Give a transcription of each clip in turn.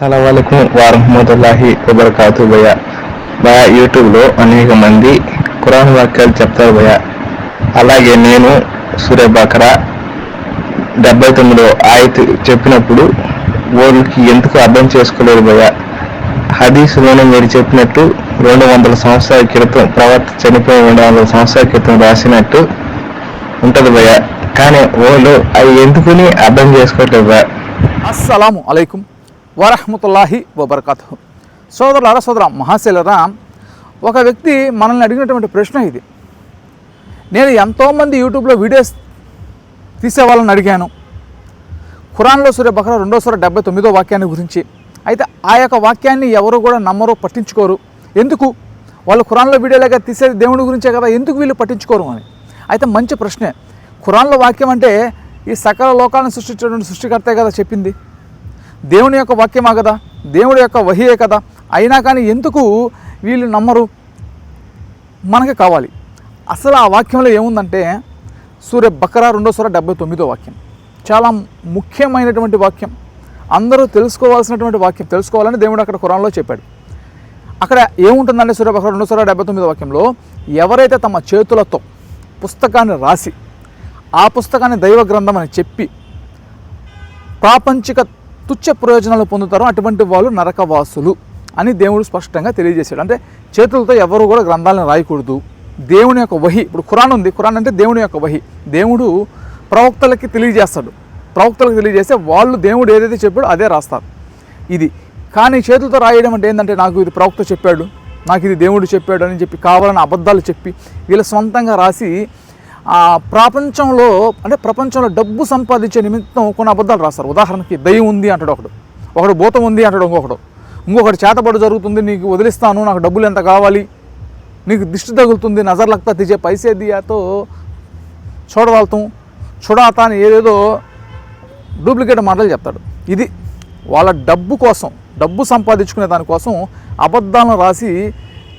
సలవాలకు వారహమతుల్లాహి వబర్కాతు భయ. భయ యూట్యూబ్లో అనేక మంది కురాన్ వాక్యాలు చెప్తారు భయ. అలాగే నేను సూర్య బకరా డెబ్బై తొమ్మిదో ఆయత్ చెప్పినప్పుడు వాళ్ళకి ఎందుకు అర్థం చేసుకోలేదు భయ. హదీసులోనే మీరు చెప్పినట్టు రెండు వందల సంవత్సరాల క్రితం ప్రవర్త చనిపోయిన రెండు వందల సంవత్సరాల క్రితం రాసినట్టు ఉంటది భయ. కానీ వాళ్ళు అవి ఎందుకుని అర్థం చేసుకోవట్లేదు భయ. అస్సలం అలైకుం వరహమతుల్లాహి వబర్కాతు అర సోదర మహాశైలరా ఒక వ్యక్తి మనల్ని అడిగినటువంటి ప్రశ్న ఇది. నేను ఎంతోమంది యూట్యూబ్లో వీడియోస్ తీసే వాళ్ళని అడిగాను. ఖురాన్లో సూర్య బక్ర రెండో సూర డెబ్బై తొమ్మిదో వాక్యాన్ని గురించి. అయితే ఆ యొక్క వాక్యాన్ని ఎవరు కూడా నమ్మరు పట్టించుకోరు. ఎందుకు? వాళ్ళు ఖురాన్లో వీడియోలాగా తీసేది దేవుడి గురించే కదా ఎందుకు వీళ్ళు పట్టించుకోరు అని. అయితే మంచి ప్రశ్నే. ఖురాన్లో వాక్యం అంటే ఈ సకల లోకాలను సృష్టించినటువంటి సృష్టికర్తే కదా చెప్పింది. దేవుని యొక్క వాక్యమా కదా? దేవుడి యొక్క వహియే కదా? అయినా కానీ ఎందుకు వీళ్ళు నమ్మరు? మనకి కావాలి. అసలు ఆ వాక్యంలో ఏముందంటే సూర్య బకరా రెండో సూర డెబ్బై తొమ్మిదో వాక్యం. చాలా ముఖ్యమైనటువంటి వాక్యం. అందరూ తెలుసుకోవాల్సినటువంటి వాక్యం. తెలుసుకోవాలని దేవుడు అక్కడ ఖురాన్లో చెప్పాడు. అక్కడ ఏముంటుందంటే సూర్య బకరా రెండో సూర డెబ్బై తొమ్మిదో వాక్యంలో ఎవరైతే తమ చేతులతో పుస్తకాన్ని రాసి ఆ పుస్తకాన్ని దైవ గ్రంథం అని చెప్పి ప్రాపంచిక తుచ్చ ప్రయోజనాలు పొందుతారో అటువంటి వాళ్ళు నరకవాసులు అని దేవుడు స్పష్టంగా తెలియజేశాడు. అంటే చేతులతో ఎవరు కూడా గ్రంథాలను రాయకూడదు. దేవుని యొక్క వహి ఇప్పుడు ఖురాన్ ఉంది. ఖురాన్ అంటే దేవుని యొక్క వహి. దేవుడు ప్రవక్తలకి తెలియజేస్తాడు. ప్రవక్తలకు తెలియజేస్తే వాళ్ళు దేవుడు ఏదైతే చెప్పాడో అదే రాస్తారు. ఇది. కానీ చేతులతో రాయడం అంటే ఏంటంటే నాకు ఇది ప్రవక్త చెప్పాడు నాకు ఇది దేవుడు చెప్పాడు అని చెప్పి కావాలని అబద్ధాలు చెప్పి వీళ్ళ సొంతంగా రాసి ఆ ప్రపంచంలో అంటే ప్రపంచంలో డబ్బు సంపాదించే నిమిత్తం కొన్ని అబద్ధాలు రాస్తారు. ఉదాహరణకి దయ్యం ఉంది అంటాడు ఒకడు. ఒకడు భూతం ఉంది అంటాడు ఇంకొకడు. ఇంకొకటి చేతబడు జరుగుతుంది నీకు వదిలిస్తాను నాకు డబ్బులు ఎంత కావాలి నీకు దిష్టి తగులుతుంది నజర్ లగ్తా తీసే పైసే దియాతో చూడవాళ్తాం. చూడాతా అని ఏదేదో డూప్లికేట్ మాటలు చెప్తాడు. ఇది వాళ్ళ డబ్బు కోసం డబ్బు సంపాదించుకునే దానికోసం అబద్ధాలను రాసి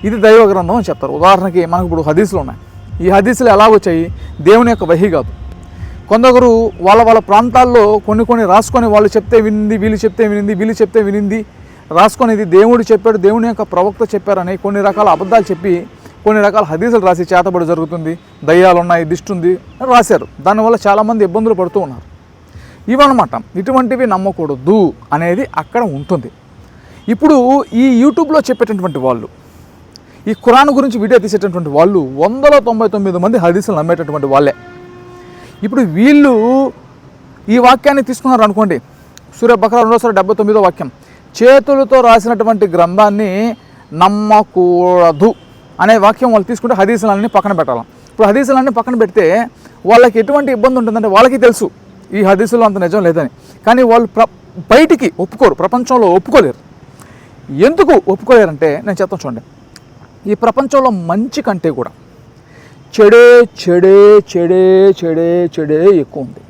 ఇది దైవ గ్రంథం అని చెప్తారు. ఉదాహరణకి మనకు ఇప్పుడు హదీసులు ఉన్నాయి. ఈ హదీసులు ఎలా వచ్చాయి? దేవుని యొక్క వహి కాదు. కొందరు వాళ్ళ వాళ్ళ ప్రాంతాల్లో కొన్ని కొన్ని రాసుకొని వాళ్ళు చెప్తే వినింది వీళ్ళు చెప్తే వినింది వీళ్ళు చెప్తే వినింది రాసుకొని ఇది దేవుడు చెప్పాడు దేవుని యొక్క ప్రవక్త చెప్పారని కొన్ని రకాల అబద్ధాలు చెప్పి కొన్ని రకాల హదీసులు రాసి చేతబడి జరుగుతుంది దయ్యాలు ఉన్నాయి దిష్టి ఉంది అని రాశారు. దానివల్ల చాలామంది ఇబ్బందులు పడుతూ ఉన్నారు. ఇవన్నమాట. ఇటువంటివి నమ్మకూడదు అనేది అక్కడ ఉంటుంది. ఇప్పుడు ఈ యూట్యూబ్లో చెప్పేటటువంటి వాళ్ళు ఈ ఖురాన్ గురించి వీడియో తీసేటటువంటి వాళ్ళు వందల తొంభై తొమ్మిది మంది హదీసులు నమ్మేటటువంటి వాళ్ళే. ఇప్పుడు వీళ్ళు ఈ వాక్యాన్ని తీసుకున్నారు అనుకోండి. సూర్య బకరా రెండోసారి డెబ్బై తొమ్మిదో వాక్యం. చేతులతో రాసినటువంటి గ్రంథాన్ని నమ్మకూడదు అనే వాక్యం వాళ్ళు తీసుకుంటే హదీసులన్నీ పక్కన పెట్టాలి. ఇప్పుడు హదీసులన్నీ పక్కన పెడితే వాళ్ళకి ఎటువంటి ఇబ్బంది ఉంటుందంటే వాళ్ళకి తెలుసు. ఈ హదీసులో అంత నిజం లేదని. కానీ వాళ్ళు ప్ర బయటికి ఒప్పుకోరు. ప్రపంచంలో ఒప్పుకోలేరు. ఎందుకు ఒప్పుకోలేరంటే నేను చెప్తాను చూడండి. ఈ ప్రపంచంలో మంచి కంటే కూడా చెడే చెడే చెడే చెడే చెడే ఎక్కువ ఉంది.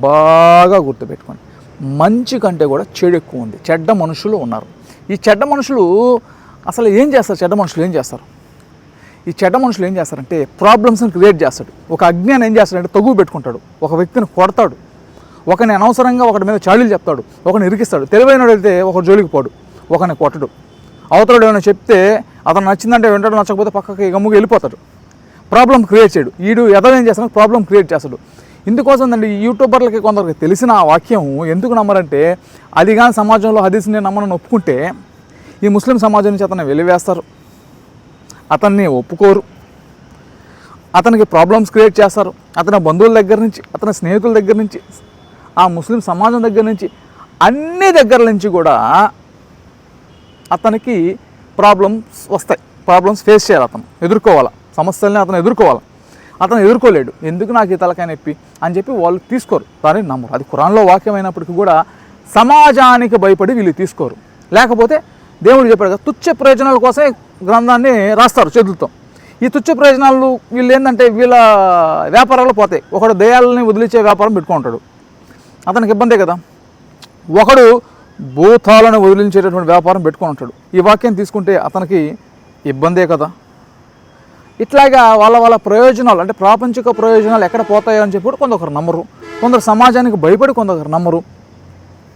బాగా గుర్తుపెట్టుకోండి. మంచి కంటే కూడా చెడు ఎక్కువ ఉంది. చెడ్డ మనుషులు ఉన్నారు. ఈ చెడ్డ మనుషులు అసలు ఏం చేస్తారు? చెడ్డ మనుషులు ఏం చేస్తారు? ఈ చెడ్డ మనుషులు ఏం చేస్తారంటే ప్రాబ్లమ్స్ని క్రియేట్ చేస్తాడు. ఒక అజ్ఞానం ఏం చేస్తాడంటే తగువ పెట్టుకుంటాడు. ఒక వ్యక్తిని కొడతాడు. ఒకని అనవసరంగా ఒకటి మీద చాడీలు చెప్తాడు. ఒకని ఇరికిస్తాడు. తెలివైనడైతే ఒక జోలికి పోడు. ఒకని కొట్టడు. అవతలడు ఏమైనా చెప్తే అతను నచ్చిందంటే వింటాడు నచ్చకపోతే పక్కకి గమ్ముగా వెళ్ళిపోతాడు. ప్రాబ్లం క్రియేట్ చేయడు. వీడు ఎదవ ఏం చేస్తాడు ప్రాబ్లం క్రియేట్ చేస్తాడు. ఇందుకోసం అండి యూట్యూబర్లకి కొందరికి తెలిసిన ఆ వాక్యం ఎందుకు నమ్మరంటే అది కానీ సమాజంలో హదీస్ నేను నమ్మనని ఒప్పుకుంటే ఈ ముస్లిం సమాజం నుంచి అతన్ని వెలివేస్తారు. అతన్ని ఒప్పుకోరు. అతనికి ప్రాబ్లమ్స్ క్రియేట్ చేస్తారు. అతని బంధువుల దగ్గర నుంచి అతని స్నేహితుల దగ్గర నుంచి ఆ ముస్లిం సమాజం దగ్గర నుంచి అన్ని దగ్గర నుంచి కూడా అతనికి ప్రాబ్లమ్స్ వస్తాయి. ప్రాబ్లమ్స్ ఫేస్ చేయాలి అతను. ఎదుర్కోవాలి. సమస్యల్ని అతను ఎదుర్కోవాలి. అతను ఎదుర్కోలేడు. ఎందుకు నాకు ఈ తలకాయ నొప్పి? అని చెప్పి వాళ్ళు తీసుకోరు. దాన్ని నమ్మరు అది కురాన్లో వాక్యమైనప్పటికీ కూడా సమాజానికి భయపడి వీళ్ళు తీసుకోరు. లేకపోతే దేవుడు చెప్పాడు కదా తుచ్చ ప్రయోజనాల కోసమే గ్రంథాన్ని రాస్తారు చేతులతో. ఈ తుచ్చ ప్రయోజనాలు వీళ్ళు ఏంటంటే వీళ్ళ వ్యాపారాలు పోతాయి. ఒకడు దయాలని వదిలించే వ్యాపారం పెట్టుకుంటాడు. అతనికి ఇబ్బందే కదా. ఒకడు భూతాలను వదిలించేటటువంటి వ్యాపారం పెట్టుకొని ఉంటాడు. ఈ వాక్యం తీసుకుంటే అతనికి ఇబ్బందే కదా. ఇట్లాగా వాళ్ళ వాళ్ళ ప్రయోజనాలు అంటే ప్రాపంచిక ప్రయోజనాలు ఎక్కడ పోతాయో అని చెప్పి కొందరు నమ్మరు. కొందరు సమాజానికి భయపడి కొందరు నమ్మరు.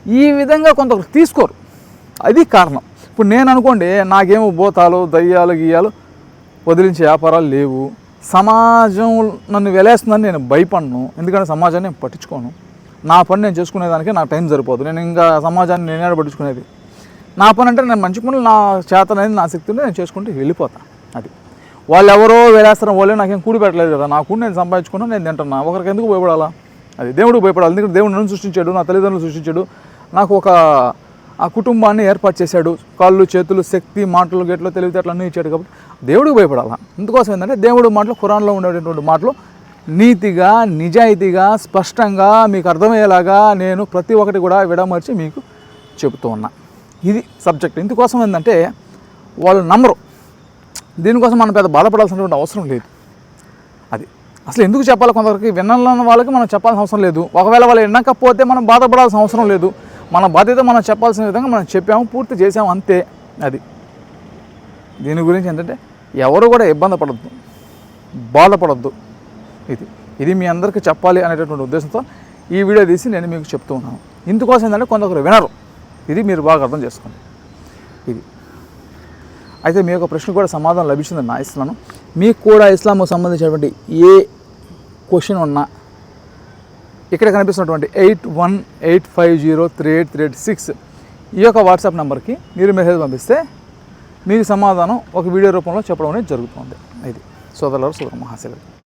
ఈ విధంగా కొందరు తీసుకోరు. అది కారణం. ఇప్పుడు నేను అనుకోండి నాకేమో భూతాలు దయ్యాలు గియ్యాలు వదిలించే వ్యాపారాలు లేవు. సమాజం నన్ను వెలేస్తుందని నేను భయపడను. ఎందుకంటే సమాజాన్ని నేను పట్టించుకోను. నా పని నేను చేసుకునేదానికి నా టైం సరిపోదు. నేను ఇంకా సమాజాన్ని నేనే పట్టించుకునేది. నా పని అంటే నేను మంచి పనులు నా చేత అనేది నా శక్తిని నేను చేసుకుంటూ వెళ్ళిపోతాను అది. వాళ్ళు ఎవరో వేలేస్తారు వాళ్ళే నాకేం కూడి పెట్టలేదు కదా. నా కూడి నేను సంపాదించుకున్నా నేను తింటున్నా. ఒకరికి ఎందుకు భయపడాలా? అది దేవుడికి భయపడాలి. ఎందుకంటే దేవుడు నన్ను సృష్టించాడు నా తల్లిదండ్రులు సృష్టించాడు. నాకు ఒక ఆ కుటుంబాన్ని ఏర్పాటు చేశాడు. కాళ్ళు చేతులు శక్తి మాటలు గేట్లు తెలివితేటలు అన్నీ ఇచ్చాడు కాబట్టి దేవుడికి భయపడాలా? ఇందుకోసం ఏంటంటే దేవుడు మాటలు ఖురాన్లో ఉండేటటువంటి మాటలు నీతిగా నిజాయితీగా స్పష్టంగా మీకు అర్థమయ్యేలాగా నేను ప్రతి ఒక్కటి కూడా విడమర్చి మీకు చెబుతూ ఉన్నా. ఇది సబ్జెక్ట్ ఇందుకోసం ఏంటంటే వాళ్ళు నమ్మరు. దీనికోసం మనం పెద్ద బాధపడాల్సినటువంటి అవసరం లేదు. అది. అసలు ఎందుకు చెప్పాలి కొందరికి వినాలన్న వాళ్ళకి మనం చెప్పాల్సిన అవసరం లేదు. ఒకవేళ వాళ్ళు వినకపోతే మనం బాధపడాల్సిన అవసరం లేదు. మన బాధ్యత మనం చెప్పాల్సిన విధంగా మనం చెప్పాము పూర్తి చేసాము అంతే. అది. దీని గురించి ఏంటంటే ఎవరు కూడా ఇబ్బంది పడద్దు. బాధపడద్దు. ఇది. ఇది మీ అందరికీ చెప్పాలి అనేటటువంటి ఉద్దేశంతో ఈ వీడియో తీసి నేను మీకు చెప్తూ ఉన్నాను. ఇందుకోసం ఏంటంటే కొందరు వినరు. ఇది మీరు బాగా అర్థం చేసుకోండి. ఇది. అయితే మీ యొక్క ప్రశ్న కూడా సమాధానం లభించిందని నా ఇస్తున్నాను. మీకు కూడా ఇస్లాంకు సంబంధించినటువంటి ఏ క్వశ్చన్ ఉన్నా ఇక్కడ కనిపిస్తున్నటువంటి eight one eight five zero three eight three eight six ఈ యొక్క వాట్సాప్ నెంబర్కి మీరు మెసేజ్ పంపిస్తే మీకు సమాధానం ఒక వీడియో రూపంలో చెప్పడం అనేది జరుగుతుంది. ఇది. సోదరులు సోదర మహాశివులు